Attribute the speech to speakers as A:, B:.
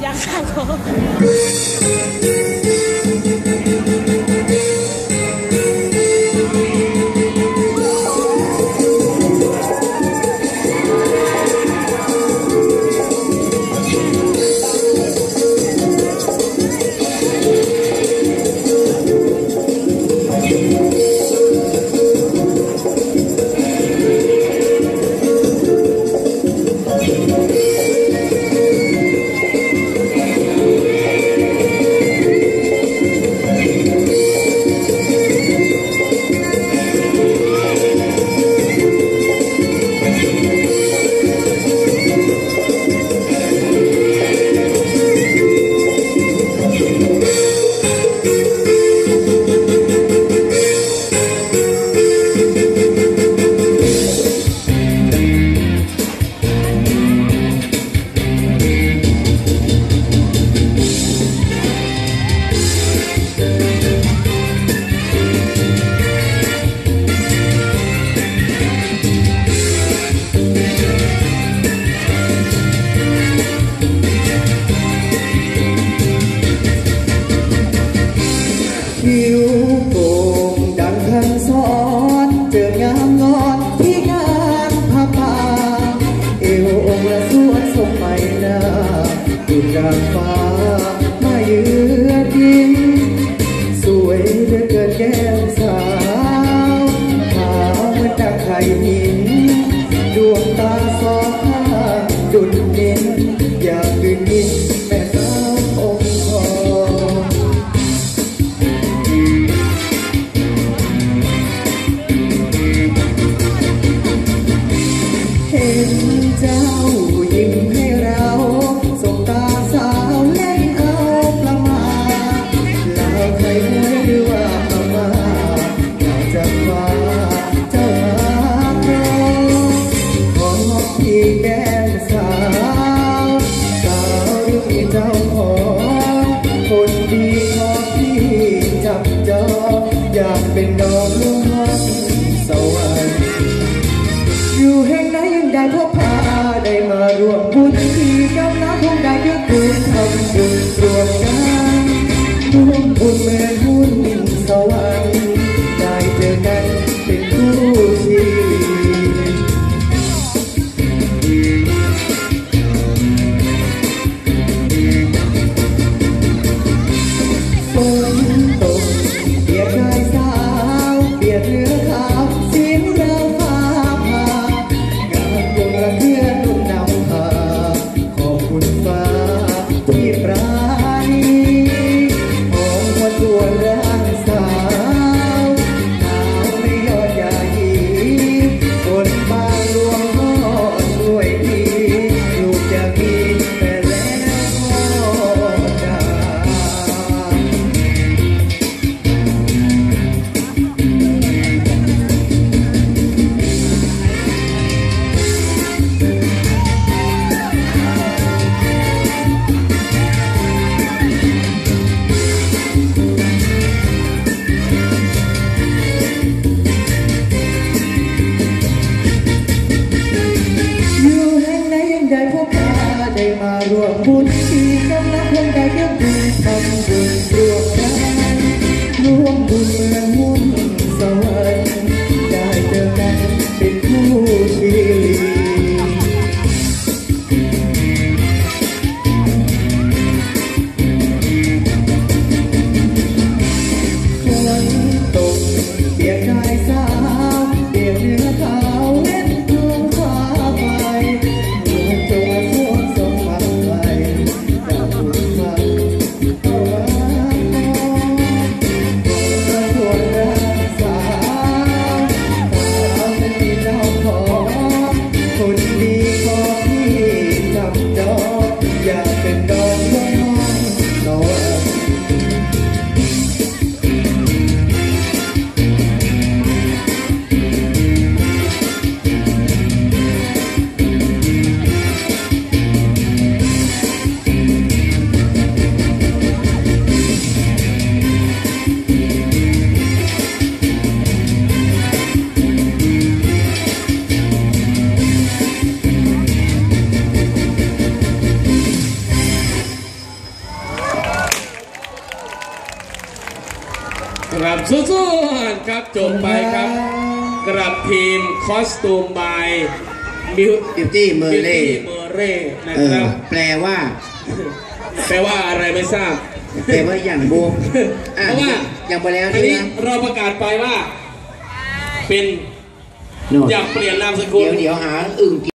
A: 杨파 넣. good. ได้พบพาได้มารวมบุญที่กำลังคงได้ยกบุญทำบุญรวมกันร่วมบุญเมื่อ lòng buồn khi khắp lá thân đã biết đi thăm vườn tựa anh luôn buồn là muốn sao anh đại đời này bên thu kỳ Hãy subscribe cho
B: ครับสู้ๆครับจบไปครับ กรับทีมคอสตูมบายมิว
C: บิวตี้เมอร์เล่
B: เมอร์เร่นะครับ
C: แปลว่า
B: แปลว่าอะไรไม่ทราบ
C: แปลว่าอย่างบูม
B: เพราะว่า
C: อย่างไปแล้ว
B: อัน
C: นี่
B: นี้
C: นะ
B: เราประกาศไปว่า เป็น
C: โน่น
B: อยากเปลี่ยนนามสกุล
C: เดี๋ยวเดี๋ยวหา อึ่ง